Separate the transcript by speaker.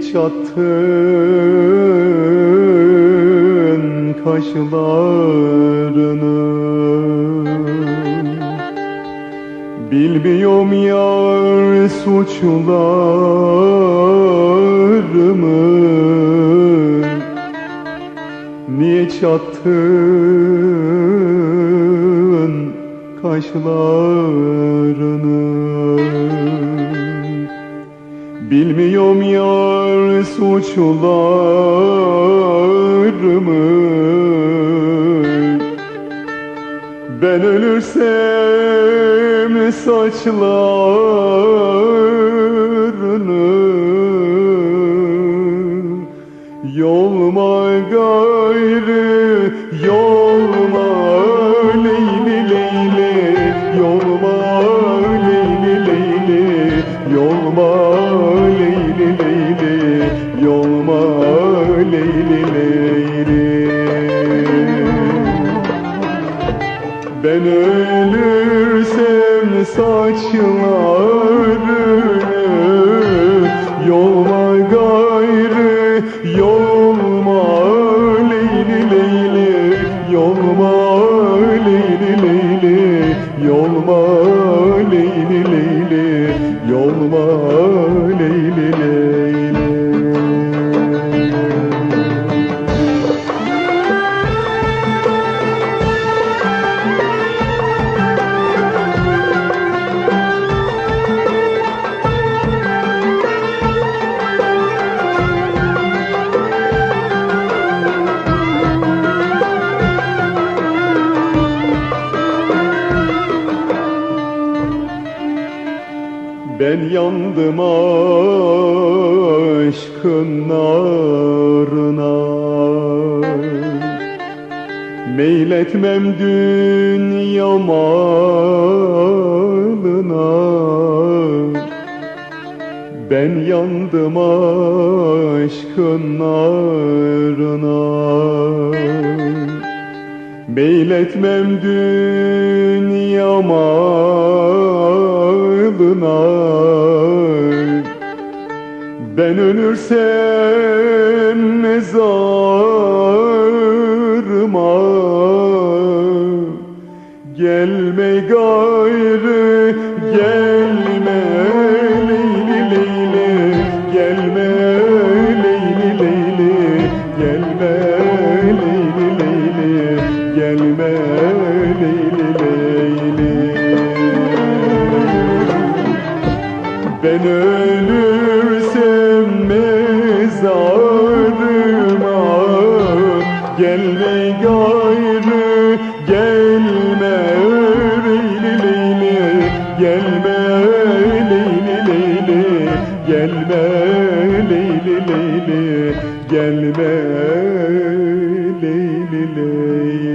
Speaker 1: çattın kaşlarını. Bilmiyorum yar suçlarımı. Niye çattın kaşlarını Bilmiyorum yar suçlarımı. Ben ölürsem saçlarını. Yolma gayrı ben ölürsem saçlarını Yolma gayrı yolma leyli leyli. Yolma leyli leyli Yolma leyli leyli. Yolma leyli Ben yandım aşkın narına. Meyletmem dünya malına. Ben yandım aşkın narına. Meyletmem dünya malına Ben ölürsem mezarıma. Gelme gayrı gelme leyli leyli. Gelme leyli leyli Gelme leyli leyli. Gelme leyli Ben ölürsem mezarıma Gelme gayrı gelme Leyli leyli gelme Leyli leyli gelme Leyli leyli gelme Leyli leyli